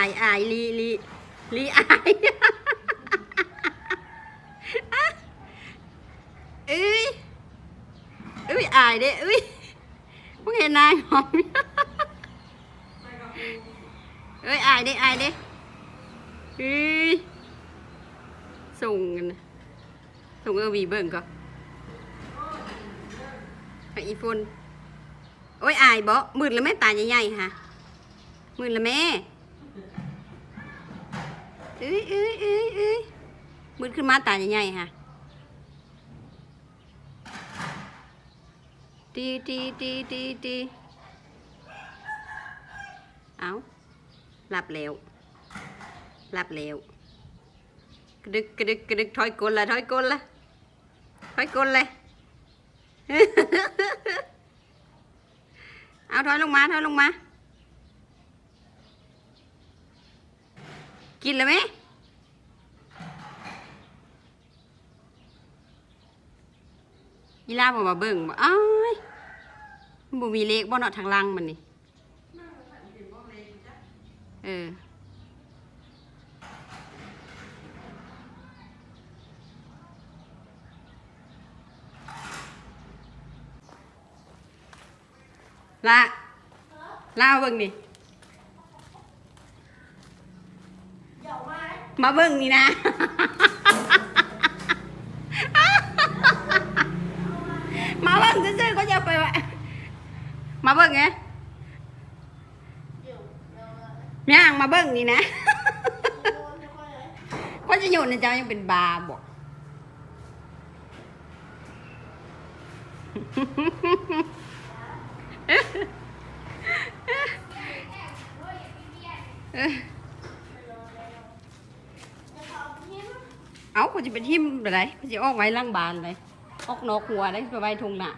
ายอายลีลีลีอายเอ้ยเอ้ยอายเด้เอ้ยพวกเห็นนายหอมเอ้ยอายเด้อายเด้เอ้ยส่งกันนะส่งเออวีเบิ่งก็ไอีฟุนโอ้ยอายบ่มืดแล้วแม่ตาใหญ่ๆฮะมืดแล้วแม่ เอ้ยเอ้ยเอ้ยเอ้ยมืดขึ้นมาตาใหญ่ๆฮะตีตีตีตีตีเอาหลับแล้วหลับแล้วกระดึกกระดึกกระดึกถอยกลละถอยกลละถอยกลเลยเอาถอยลงมาถอยลงมา กินเลยไหมยีราฟบอกมาเบิ่งบ่อ้ายมันบ่มีเล็กบ่เนาะทางล่างมันนี่เออละลาเบิ่งนี่ มาเบิ่งนี่นะ มาเบิ่งซื่อๆก็จะไปวะมาเบิ่งไงย่างมาเบิ่งนี่นะก็จะอยู่ในเจ้ายังเป็นบาบอกเอา เขาจะไปทิมอะไรเขาจะออกไว้ล่างบานเลยออกนอกหัวได้ไปไว้ทงหน้า